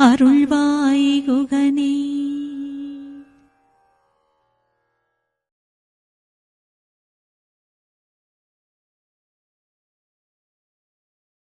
அருள்வாய் குகனே